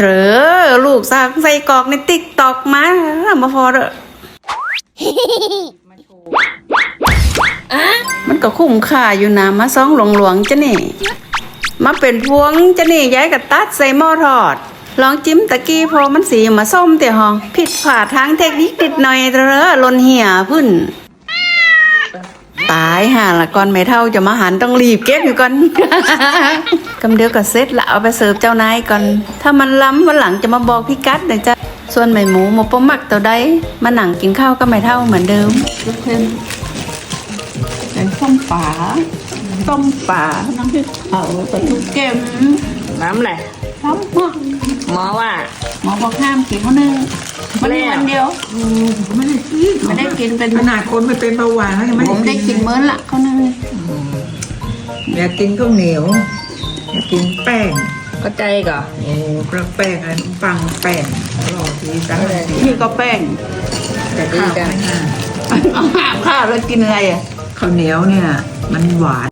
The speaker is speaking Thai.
เตอลูกสั่งใส่กรอกในติ๊กตอกมามาพอเด้อมันก็คุ้มค่าอยู่นะมาซองหลวงหลวงๆจะนี่ มาเป็นพวงจะนี่ย้ายกับตัดใส่หม้อทอด ลองจิ้มตะกี้พอมันสีมาส้มเตี่ยหอง ผิดพลาดทางเทคนิคนิดหน่อยเด้อลนเหี่ยพึ่น ตายห่าละก่อนไม่เท่าจะมาหันต้องรีบเก็บอยู่ก่อน กำเดียวก็เสร็จละเอาไปเสิร์ฟเจ้านายก่อน ถ้ามันล้ำวันหลังจะมาบอกพี่กัดเดี๋ยวจะส่วนใหม่หมูหมูปะมักตัวใดมาหนังกินข้าวก็ไม่เท่าเหมือนเดิมลูกเพิ่มแกงส้มป่าต้มป่าน้ำพริกเผาปลาทูแก้มน้ำแหละน้ำพวกหมอว่า หมอบอกห้ามกินมื้อนึงมันมีวันเดียวไม่ได้กินไม่ได้กินเป็น ขนาดคนไม่เป็นเบาหวานแล้วยังไม่ผมได้กินมื้อละเขานึงอยากกินข้าวเหนียวอยากกินแป้งเข้าใจก่อนโอ้กระแป้งอะไรปังแป้งอร่อยดีจังเลยนี่ก็แป้งแต่ข้าวไม่น่าเอาข้าวแล้วกินอะไรอะ ข้าวเหนียวเนี่ย มันหวาน